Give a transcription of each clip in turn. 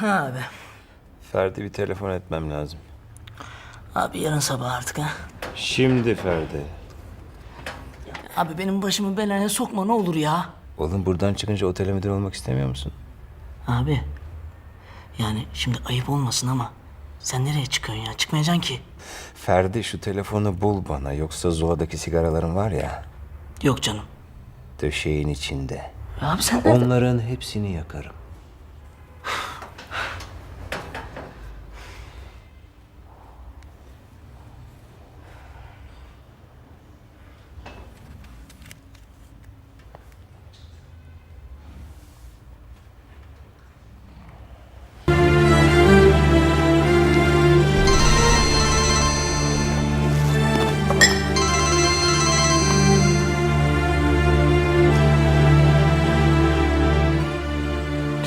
Ha abi. Ferdi bir telefon etmem lazım. Abi yarın sabah artık ha. Şimdi Ferdi. Abi benim başımı belaya sokma ne olur ya. Oğlum buradan çıkınca otele müdür olmak istemiyor musun? Abi. Yani şimdi ayıp olmasın ama sen nereye çıkıyorsun ya? Çıkmayacaksın ki. Ferdi şu telefonu bul bana yoksa Zula'daki sigaraların var ya Yok canım. döşeğin içinde. Abi sen de... Onların hepsini yakarım.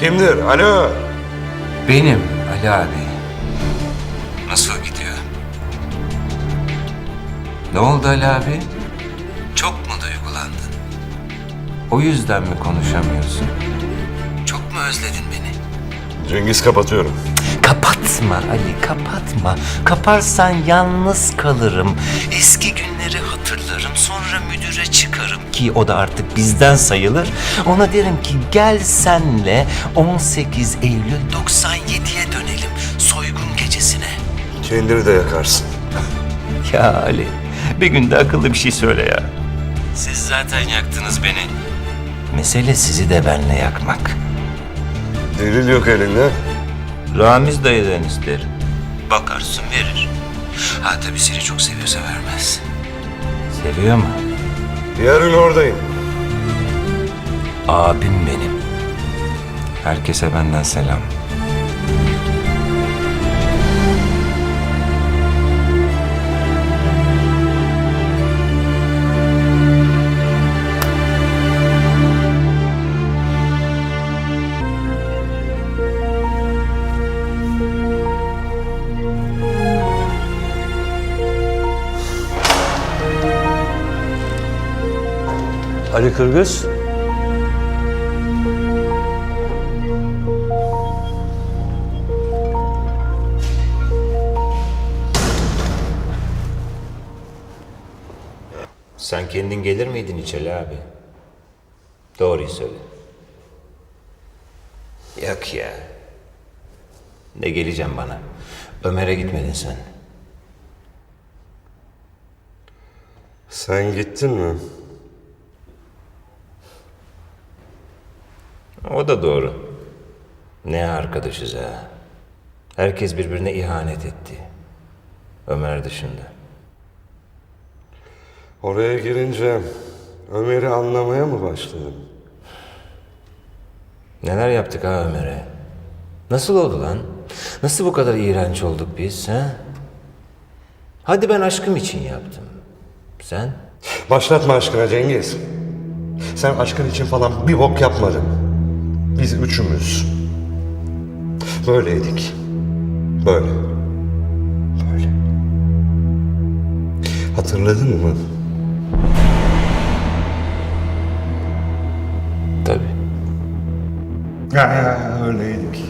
Kimdir? Alo. Benim Ali abi. Nasıl gidiyor? Ne oldu Ali abi? Çok mu duygulandın? O yüzden mi konuşamıyorsun? Çok mu özledin? Cengiz kapatıyorum. Kapatma Ali, kapatma. Kaparsan yalnız kalırım. Eski günleri hatırlarım. Sonra müdüre çıkarım ki o da artık bizden sayılır. Ona derim ki gel senle 18 Eylül 97'ye dönelim. Soygun gecesine. Kendini de yakarsın. Ya Ali, bir günde akıllı bir şey söyle ya. Siz zaten yaktınız beni. Mesele sizi de benle yakmak. Delil yok elinde. Ramiz dayıdan isterim. Bakarsın verir. Ha tabii seni çok seviyorsa vermez. Seviyor mu? Yarın oradayım. Abim benim. Herkese benden selam. Ali Kırgız. Sen kendin gelir miydin içeri abi? Doğruyu söyle. Yok ya. Ne geleceğim bana? Ömer'e gitmedin sen. Sen gittin mi? O da doğru. Ne arkadaşız ha. Herkes birbirine ihanet etti. Ömer dışında. Oraya girince Ömer'i anlamaya mı başladın? Neler yaptık ha Ömer'e? Nasıl oldu lan? Nasıl bu kadar iğrenç olduk biz ha? Hadi ben aşkım için yaptım. Sen? Başlatma aşkına Cengiz. Sen aşkın için falan bir bok yapmadın. Biz üçümüz. Böyleydik. Böyle. Böyle. Hatırladın mı? Tabii. Ha, öyleydik.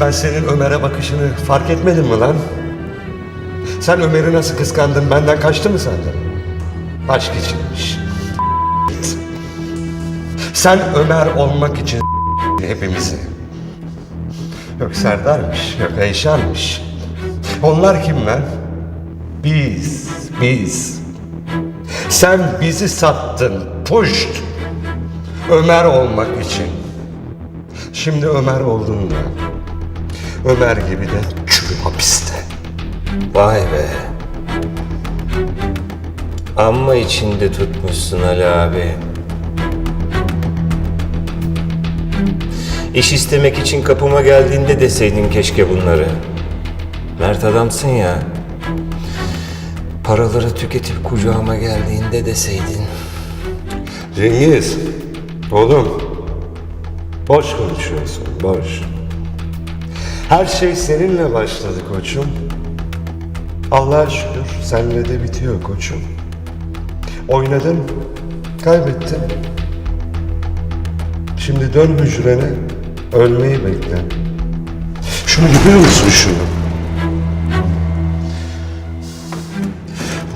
Ben senin Ömer'e bakışını fark etmedim mi lan? Sen Ömer'i nasıl kıskandın? Benden kaçtı mı senden? Aşk içinmiş. Sen Ömer olmak için hepimizi. Yok Serdar'mış, yok Eyşan'mış. Onlar kim lan? Biz, biz. Sen bizi sattın, puşt. Ömer olmak için. Şimdi Ömer oldun da. Ömer gibi de çürü hapiste. Vay be. Amma içinde tutmuşsun Ali abi. İş istemek için kapıma geldiğinde deseydin keşke bunları. Mert adamsın ya. Paraları tüketip kucağıma geldiğinde deseydin. Cengiz, oğlum. Boş konuşuyorsun, boş. Her şey seninle başladı koçum. Allah'a şükür senle de bitiyor koçum. Oynadın, kaybettin. Şimdi dön hücrene, Ölmeyi bekle. Şunu görüyor musun şunu?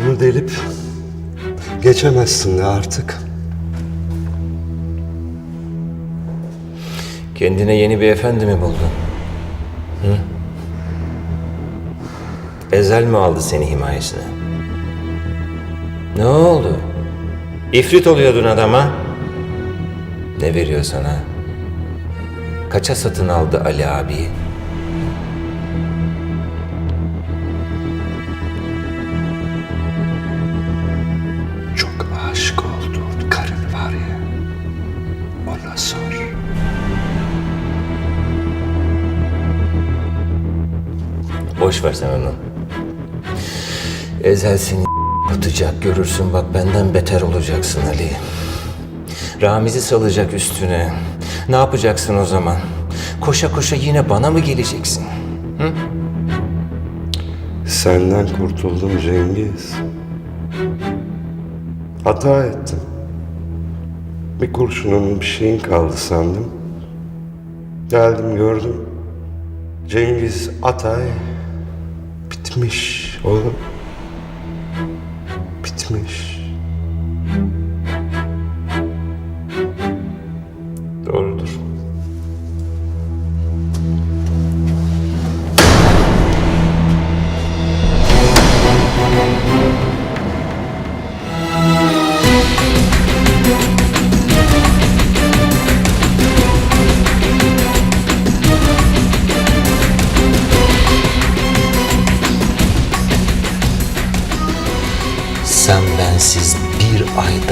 Bunu delip geçemezsin de artık. Kendine yeni bir efendi mi buldun? Hı? Ezel mi aldı seni himayesine? Ne oldu? İfrit oluyordun adama. Ne veriyor sana? Kaça satın aldı Ali abi? Çok aşık olduğun karın var ya. Ona sor. Boş ver sen onu. Ezel seni atacak görürsün bak benden beter olacaksın Ali. Ramiz'i salacak üstüne. Ne yapacaksın o zaman? Koşa koşa yine bana mı geleceksin? Senden kurtuldum Cengiz. Hata ettim. Bir kurşunun bir şeyin kaldı sandım. Geldim gördüm. Cengiz Atay bitmiş oğlum. Bitmiş. Doğrudur. Sen bensiz bir ay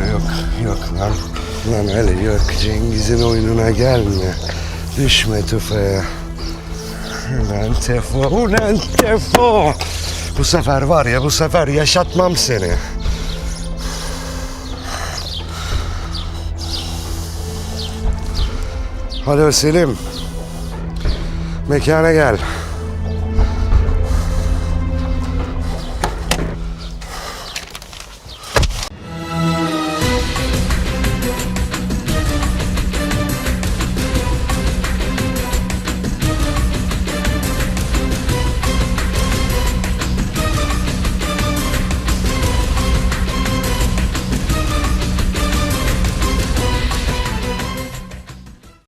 Yok. Yok lan. Lan öyle yok. Cengiz'in oyununa gelme. Düşme tufaya. Ulan Tefo. Ulan Tefo. Bu sefer var ya bu sefer yaşatmam seni. Alo Selim. Mekana gel.